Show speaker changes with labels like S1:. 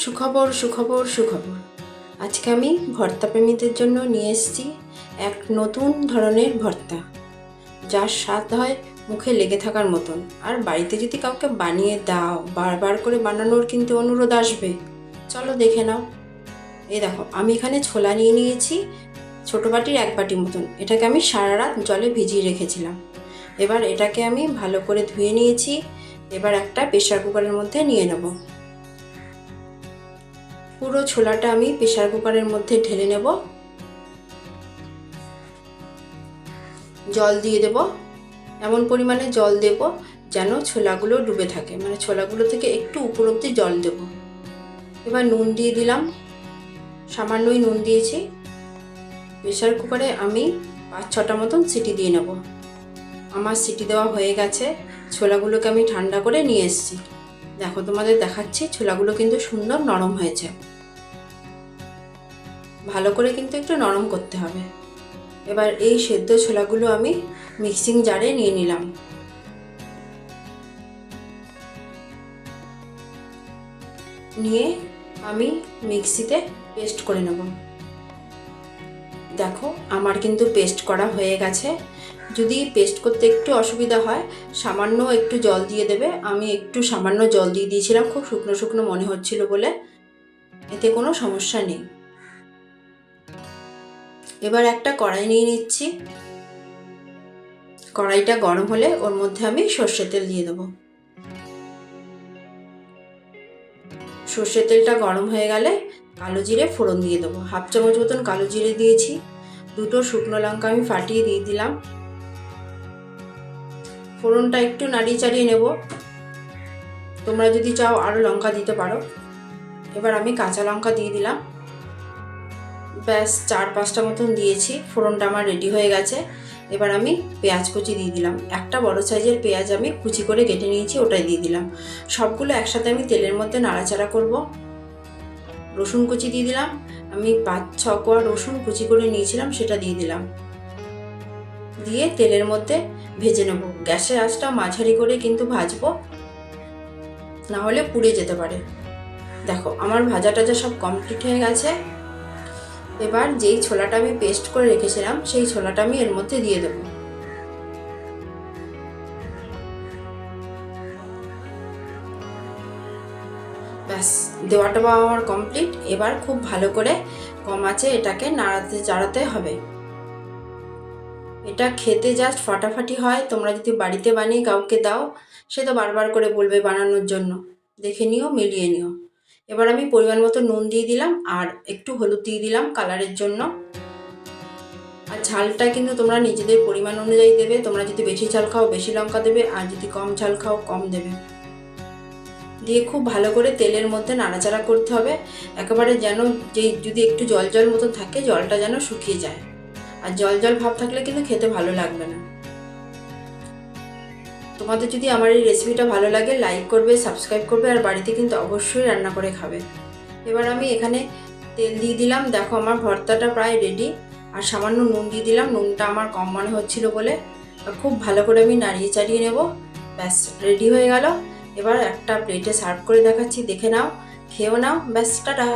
S1: সুখবর সুখবর সুখবর। আজকে আমি ভর্তা প্রেমীদের জন্য নিয়ে এসেছি এক নতুন ধরনের ভর্তা যার স্বাদ হয় মুখে লেগে থাকার মতন। আর বাড়িতে যদি কাউকে বানিয়ে দাও, বারবার করে বানানোর কিন্তু অনুরোধ আসবে। চলো দেখে নাও। এই দেখো, আমি এখানে ছোলা নিয়ে নিয়েছি, ছোটো বাটির এক বাটি মতন। এটাকে আমি সারা রাত জলে ভিজিয়ে রেখেছিলাম। এবার এটাকে আমি ভালো করে ধুয়ে নিয়েছি। এবার একটা প্রেশার কুকারের মধ্যে নিয়ে নেব। পুরো ছোলাটা আমি প্রেশার কুকারের মধ্যে ঢেলে নেব। জল দিয়ে দেব। এমন পরিমাণে জল দেব যেন ছোলাগুলো ডুবে থাকে। মানে ছোলাগুলো থেকে একটু উপর অব্দি জল দেব। এবার নুন দিয়ে দিলাম। সামান্যই নুন দিয়েছি। প্রেশার কুকারে আমি পাঁচ ছটা মতন সিটি দিয়ে নেব। আমার সিটি দেওয়া হয়ে গেছে। ছোলাগুলোকে আমি ঠান্ডা করে নিয়ে এসেছি। দেখো তোমাদের দেখাচ্ছি, ছোলাগুলো কিন্তু সুন্দর নরম হয়েছে। ভালো করে কিন্তু একটু নরম করতে হবে। এবার এই সেদ্ধ ছোলাগুলো আমি মিক্সিং জারে নিয়ে নিলাম। নিয়ে আমি মিক্সিতে পেস্ট করে নেব। দেখো, আমার কিন্তু পেস্ট করা হয়ে গেছে। যদি পেস্ট করতে একটু অসুবিধা হয়, সামান্য একটু জল দিয়ে দেবে। আমি একটু সামান্য জল দিয়ে দিয়েছিলাম, খুব শুকনো শুকনো মনে হচ্ছিল বলে। এতে কোনো সমস্যা নেই। এবার একটা কড়াই নিয়ে নিচ্ছি। কড়াইটা গরম হলে ওর মধ্যে আমি সর্ষের তেল দিয়ে দেবো। সর্ষের তেলটা গরম হয়ে গেলে কালো জিরে ফোড়ন দিয়ে দেবো। হাফ চামচ মতন কালো জিরে দিয়েছি। দুটো শুকনো লঙ্কা আমি ফাটিয়ে দিয়ে দিলাম। ফোড়নটা একটু নাড়িয়ে চাড়িয়ে নেব। তোমরা যদি চাও আরও লঙ্কা দিতে পারো। এবার আমি কাঁচা লঙ্কা দিয়ে দিলাম। ব্যাস চার পাঁচটা মতন দিয়েছি, ফোড়নটা আমার রেডি হয়ে গেছে। এবার আমি পেঁয়াজ কুচি দিয়ে দিলাম। একটা বড় সাইজের পেঁয়াজ আমি কুচি করে কেটে নিয়েছি, ওটাই দিয়ে দিলাম। সবগুলো একসাথে আমি তেলের মধ্যে নাড়াচাড়া করব। রসুন কুচি দিয়ে দিলাম। আমি পাঁচ, ছ কোয়া রসুন কুচি করে নিয়েছিলাম, সেটা দিয়ে দিলাম। দিয়ে তেলের মধ্যে ভেজে নেব। গ্যাসের আঁচটা মাঝারি করে কিন্তু ভাজবো না হলে পুড়ে যেতে পারে। দেখো, আমার ভাজা টাজা সব কমপ্লিট হয়ে গেছে। এবার যেই ছোলাটা আমি পেস্ট করে রেখেছিলাম, সেই ছোলাটা আমি এর মধ্যে দিয়ে দেবো। ব্যাস, দেওয়াটা বা আমার কমপ্লিট এবার খুব ভালো করে কম আছে এটাকে নাড়াতে চাড়াতে হবে। এটা খেতে জাস্ট ফাটাফাটি হয়। তোমরা যদি বাড়িতে বানিয়ে কাউকে দাও, সে তো বারবার করে বলবে বানানোর জন্য। দেখে নিও, মিলিয়ে নিও। এবার আমি পরিমাণ মতো নুন দিয়ে দিলাম আর একটু হলুদ দিয়ে দিলাম কালারের জন্য। আর ঝালটা কিন্তু তোমরা নিজেদের পরিমাণ অনুযায়ী দেবে। তোমরা যদি বেশি ঝাল খাও, বেশি লঙ্কা দেবে আর যদি কম ঝাল খাও, কম দেবে। দিয়ে খুব ভালো করে তেলের মধ্যে নাড়াচাড়া করতে হবে। একেবারে যেন যে যদি একটু জল জল মতো থাকে, জলটা যেন শুকিয়ে যায়। আর জল জল ভাব থাকলে কিন্তু খেতে ভালো লাগবে না। তোমাদের যদি আমার এই রেসিপিটা ভালো লাগে লাইক করবে সাবস্ক্রাইব করবে আর বাড়িতে কিন্তু অবশ্যই রান্না করে খাবে। এবার আমি এখানে তেল দিয়ে দিলাম। দেখো আমার ভর্তাটা প্রায় রেডি আর সামান্য নুন দিয়ে দিলাম। নুনটা আমার কম মনে হচ্ছিল বলে খুব ভালো করে আমি নাড়িয়ে চাড়িয়ে নেব। ব্যাস রেডি হয়ে গেল। এবার একটা প্লেটে সার্ভ করে দেখাচ্ছি। দেখে নাও, খেয়েও নাও। ব্যাস, টাটা।